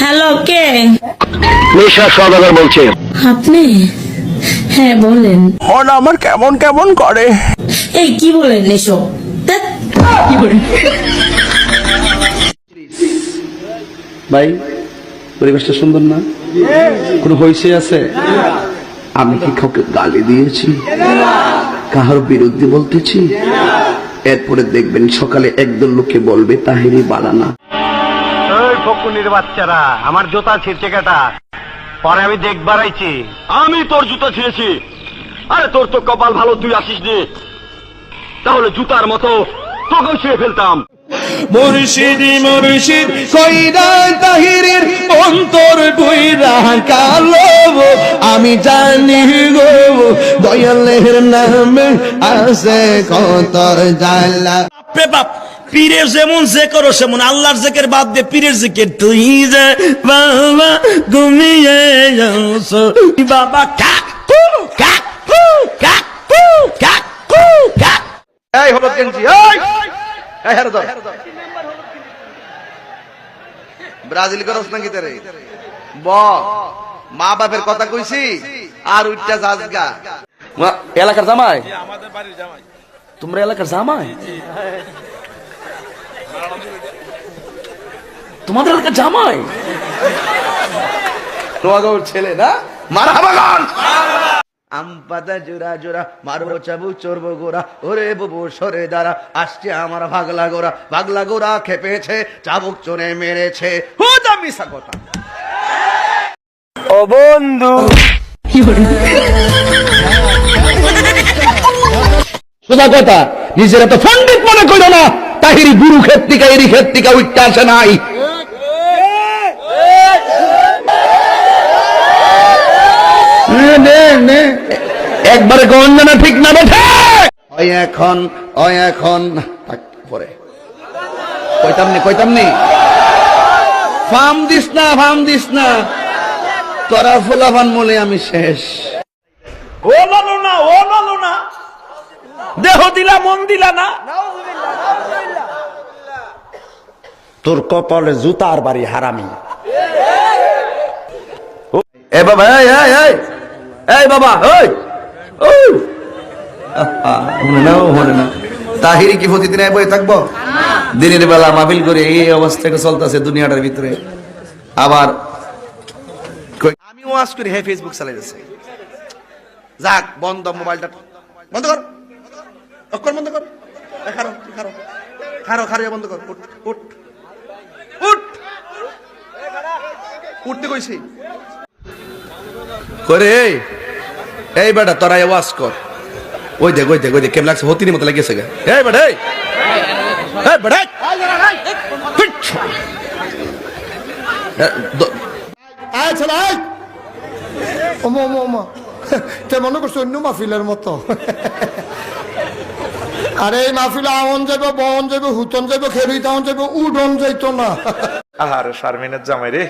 Hello কে? নিঃশ্বাস সদাগর বলছে। আপনি? হ্যাঁ বলেন। মন আমার কেমন কেমন করে? এই কি বলেন এসব ধ্যাৎ, কি বলেন? ভাই পরিবেশটা সুন্দর না? কোনো হইসে আছে? আমি কি কাউকে গালি দিয়েছি? কাহার বিরুদ্ধে বলতেছি? এরপরে দেখবেন সকালে একদল লোকে বলবে তাহিরি বাড়ানা। ওই ফকুনির বাচ্চারা আমার জুতা ছিঁড়ছে কেটা। পরে আমি দেখবার আইছি। আমি তোর জুতা ছিঁড়েছি। আরে তোর তো কপাল ভালো তুই আসিস নি। তাহলে জুতার মতো তোকেও ছিঁড়ে ফেলতাম। মুর্শিদ মুর্শিদ কইরা তাহিরের অন্তর বইরা কালো আমি জানি গো দয়ালের নামে আছে কত বাপরে বাপ পীরের যেমন যে করো সেমন আল্লাহর জেকের বাদ দিয়ে পীরের জেকের তুই যে বাবা ঘুমিয়ে বাবা কাকু কাকু কাকু কাকু কাকু। এই হলুদ গেঞ্জি এই! এই হারে দাও ব্রাজিল করস নাকি তেরে? ব মা বাপের কথা কইছি আর উইটা জাজগা এলাকার জামাই? আমাদের বাড়ির জামাই। তোমরা এলাকার জামাই? তোমাদের এলাকার জামাই? নোয়াগাঁওর ছেলে না? মারহাবাগান আম পাতা জোড়া জোড়া মারবো চাবু চড়বো ওরে বুবু সরে দাঁড়া আসছে আমার ভাগলা গোড়া। ভাগলা গোড়া খেপেছে চাবুক চোরে মেরেছে। হো যা মিশা কথা। ও বন্ধু। সোজা কথা নিজের এত পণ্ডিত মনে করো না। তাহিরি গুরু ক্ষেত্রিকা এরি ক্ষেত্রিকা উঠতে আসে নাই। নে, নে, নে। একবারে গঞ্জনা ঠিক না বেঠে ওই এখন ওই এখন। পরে। কইতামনি কইতামনি ফার্ম দিস না ফার্ম দিস না। তোরা ফুলাফান বলে আমি শেষ। ও লালো না ও লালো না দেহ দিলা মন দিলা না। তোর কপালে জুতার বাড়ি হারামি। এ বাবা এই এই এই এই বাবা ওই ওই মনে না মনে না তাহিরি কি প্রতিদিন এই বই থাকব? দিনের বেলা মাহফিল করে এই চলতেছে দুনিয়াটার ভিতরে। আবার আমি ওয়াজ করি হ্যাঁ ফেসবুক যাক বন্ধ মোবাইলটা। বন্ধ কর। অক্ষর বন্ধ কর। খারো তুই খারো। খারো খারো বন্ধ কর। উঠ উঠ উঠ। উঠতে কইছি। করে এই বেটা, তোরা ওয়াজ কর। ওই দেখ ওই দেখ ওই দেখ কেমন লাগছে? হতিনি মতো লাগিয়েছে এই বেটা এই। বেটা আয় ওমা ওমা ওমা। করছ অন্য মাহফিলের মতো? আরে এই মাহফিলে আমন যাইব বন যাইব, হুতন যাইব খেরুই তাহন যাইব, উডন যাইতো না। আহারে শারমিনের জামাই রে।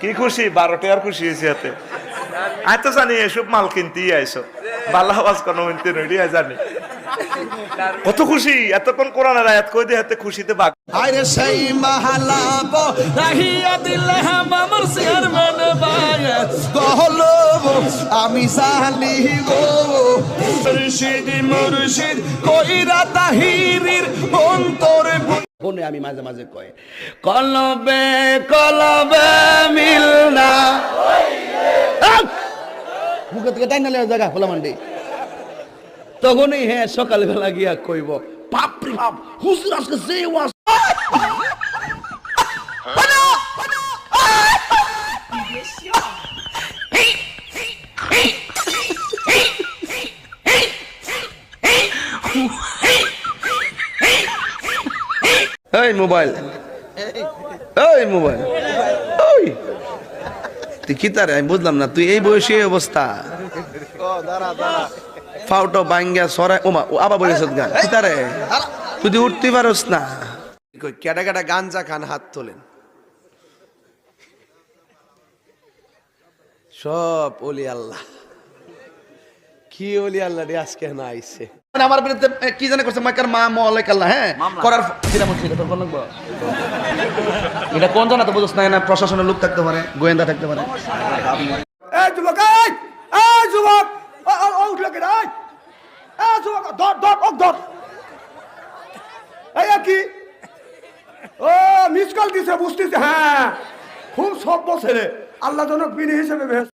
কি খুশি, বারোটে আর খুশি হয়েছি হাতে আই তো জানি এসব মাল কিনতেই আইসো বালা আওয়াজ কোনো মিনতে নইডি জানি। কত খুশি, এতক্ষণ কোরআনের আয়াত কই দিয়ে হাতে খুশিতে বাগ আরে সেই মাহালা রাহিয়া দিলে আমার সিয়ার মন বায়াত কহলো আমি সালি গো মুর্শিদ মুর্শিদ, কইরা তাহিরির অন্তর ফোনে আমি মাঝে মাঝে কয় কলবে কলবে মিল না। মুখে থেকে তাই নালে জায়গা খোলা মান্ডি। তখনই হ্যাঁ সকালবেলা গিয়া কইব, বাপরে বাপ, হুজুর আজকে যে ওয়াজ এই মোবাইল। এই মোবাইল। ওই। তুই কি তারে? আমি বুঝলাম না, তুই এই বয়সে এই অবস্থা। ফাউটো বাঙ্গা সরাই ওমা ও আবার বলেছ গান। কি তারে? তুই উঠতে পারস না। কেটা কেটা গাঞ্জা খান হাত তোলেন। সব ওলি আল্লাহ। কি কি আল্লাহ রে আজকে না আইছে। মানে আমার বিরুদ্ধে কি জানে করছে? মা মলে কাল্লা হ্যাঁ? করার কিরা মনে ছিল তোর কোন লাগবো। এটা কোন জানা তো বুঝছ না না প্রশাসনের লোক থাকতে পারে গোয়েন্দা থাকতে পারে। এই যুবক এই এই যুবক ও ও, ও উঠল কেন এই এই যুবক ধর ধর ওক ধর। এই কি? ও মিস কল দিছে বুঝতেছে হ্যাঁ। খুব সব ছেলে আল্লাহ জনক বিনি হিসেবে বেশ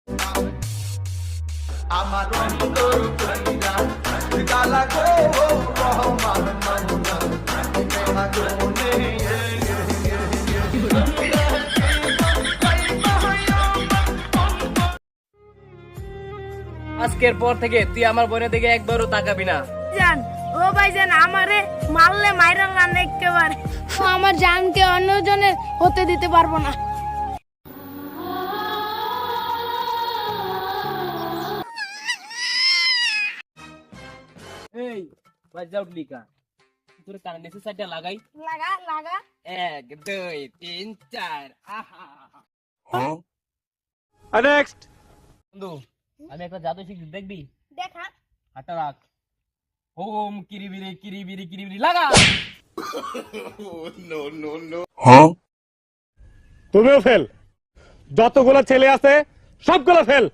আমার অন্তর কইরা গালা গো রহমান মান্না আগুনে আজকের পর থেকে তুই আমার বোনের দিকে একবারও তাকাবি না। জান ও ভাইজান আমারে মারলে মাইরা না একেবারে ও আমার জানকে অন্যজনের হতে দিতে পারব না। বাজা উঠলি কা তোর কানে নেসে সাইডটা লাগাই। লাগা লাগা। এক দুই তিন চার আহা। নেক্সট বন্ধু আমি একটা জাদু শিখছি দেখবি? দেখা। হাঁটা রাখ। ওম কিরিবিরি কিরিবিরি কিরিবিরি লাগা। নো নো নো হ্যাঁ? তুমিও ফেল যতগুলো ছেলে আছে সবগুলো ফেল